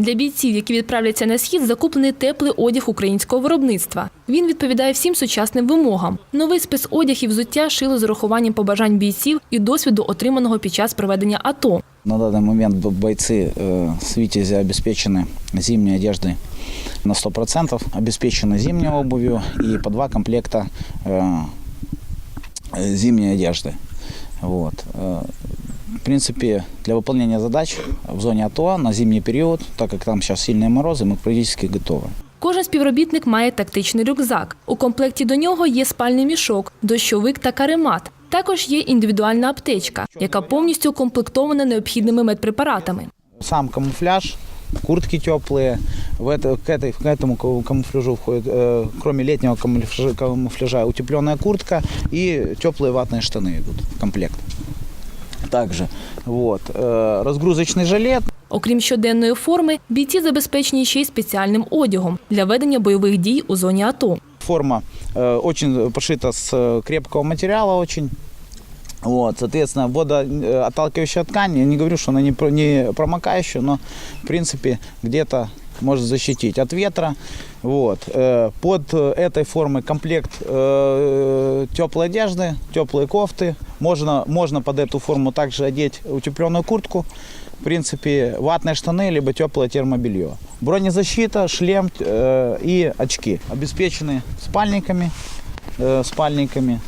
Для бійців, які відправляться на схід, закуплений теплий одяг українського виробництва. Він відповідає всім сучасним вимогам. Новий спецодяг і взуття шили з урахуванням побажань бійців і досвіду, отриманого під час проведення АТО. На данный момент б- бойцы э, с Витязя обеспечены зимней одеждой на 100%, обеспечены зимней обувью и по два комплекта э, э, зимней одежды. Вот. Э, В принципе, для выполнения задач в зоне АТО на зимний период, так как там сейчас сильные морозы, мы практически готовы. Кожен співробітник має тактичний рюкзак. У комплекті до нього є спальний мішок, дощовик та каремат. Також є індивідуальна аптечка, яка повністю укомплектована необхідними медпрепаратами. Сам камуфляж, куртки теплые. В это, к, этой, к этому ка- камуфляжу входит, э, кроме летнего камуфляжа, камуфляжа, утепленная куртка и теплые ватные штаны идут в комплект. Также вот, э, разгрузочный жилет, Окрім щоденної форми, бійці забезпечені ще й спеціальним одягом для ведення бойових дій у зоні АТО. форма э, очень пошита с э, крепкого материала очень. Вот, соответственно, водоотталкивающая ткань, я не говорю, что она не, про- не промокающая, но, в принципе, где-то может защитить от ветра. Вот. э, Под э, этой формой комплект э, теплой одежды, теплые кофты. Можно, можно под эту форму также одеть утепленную куртку. В принципе, ватные штаны, либо теплое термобелье. Бронезащита, шлем и очки. Обеспечены спальниками. спальниками.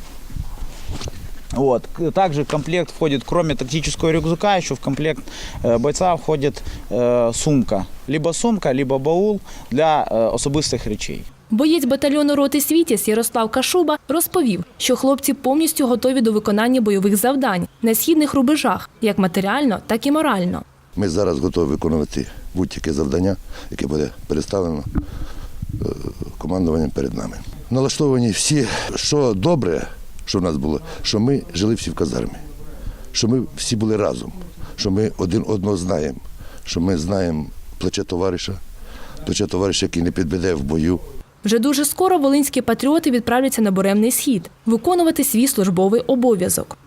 Вот. К- Также в комплект входит, кроме тактического рюкзака, еще в комплект э, бойца входит э, сумка. Либо сумка, либо баул для э, особистих речей. Боєць батальйону роти Світязь Ярослав Кашуба розповів, що хлопці повністю готові до виконання бойових завдань на східних рубежах, як матеріально, так і морально. Ми зараз готові виконувати будь-яке завдання, яке буде представлено е, командуванням перед нами. Налаштовані всі, що добре, що в нас було, що ми жили всі в казармі, що ми всі були разом, що ми один одного знаємо, що ми знаємо плече товариша, плече товариша, який не підведе в бою. Вже дуже скоро волинські патріоти відправляться на буремний схід. Виконувати свій службовий обов'язок.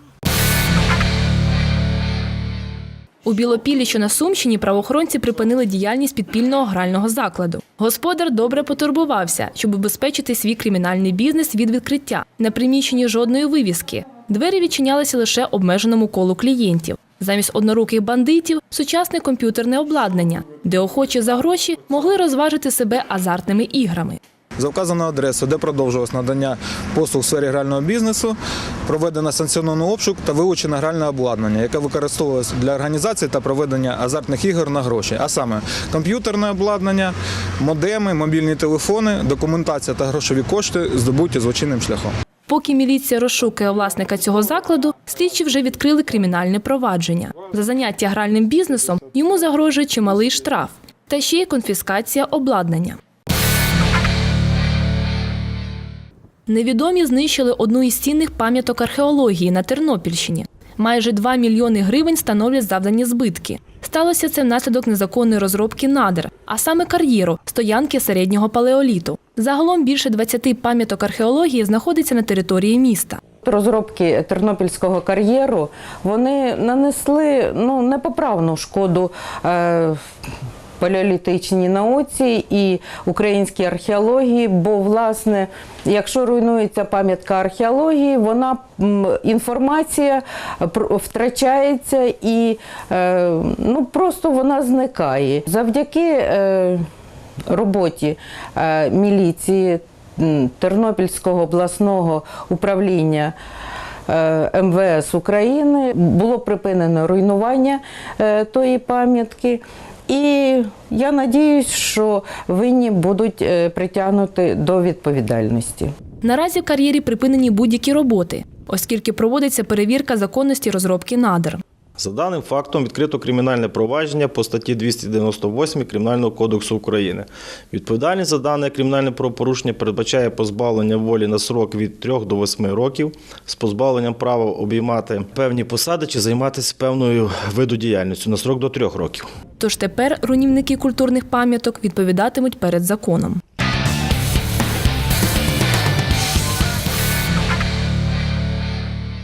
У Білопіллі, що на Сумщині, правоохоронці припинили діяльність підпільного грального закладу. Господар добре потурбувався, щоб убезпечити свій кримінальний бізнес від відкриття. На приміщенні жодної вивіски. Двері відчинялися лише обмеженому колу клієнтів. Замість одноруких бандитів сучасне комп'ютерне обладнання, де охочі за гроші могли розважити себе азартними іграми. За вказану адресу, де продовжувалось надання послуг в сфері грального бізнесу, проведено санкціонований обшук та вилучено гральне обладнання, яке використовувалось для організації та проведення азартних ігор на гроші, а саме комп'ютерне обладнання, модеми, мобільні телефони, документація та грошові кошти здобуті злочинним шляхом. Поки міліція розшукує власника цього закладу, слідчі вже відкрили кримінальне провадження. За заняття гральним бізнесом йому загрожує чималий штраф та ще й конфіскація обладнання. Невідомі знищили одну із цінних пам'яток археології на Тернопільщині. Майже 2 мільйони гривень становлять завдані збитки. Сталося це внаслідок незаконної розробки надр, а саме кар'єру стоянки середнього палеоліту. Загалом більше 20 пам'яток археології знаходиться на території міста. Розробки тернопільського кар'єру вони нанесли ну, непоправну шкоду е, палеолітичній науці і українській археології, бо, власне, якщо руйнується пам'ятка археології, вона інформація втрачається і е, ну, просто вона зникає. Завдяки е, роботі е, міліції Тернопільського обласного управління МВС України було припинено руйнування тої пам'ятки. І я надіюсь, що винні будуть притягнути до відповідальності. Наразі в кар'єрі припинені будь-які роботи, оскільки проводиться перевірка законності розробки надр. За даним фактом відкрито кримінальне провадження по статті 298 Кримінального кодексу України. Відповідальність за дане кримінальне правопорушення передбачає позбавлення волі на срок від 3 до 8 років з позбавленням права обіймати певні посади чи займатися певною виду діяльністю на срок до 3 років. Тож тепер руйнівники культурних пам'яток відповідатимуть перед законом.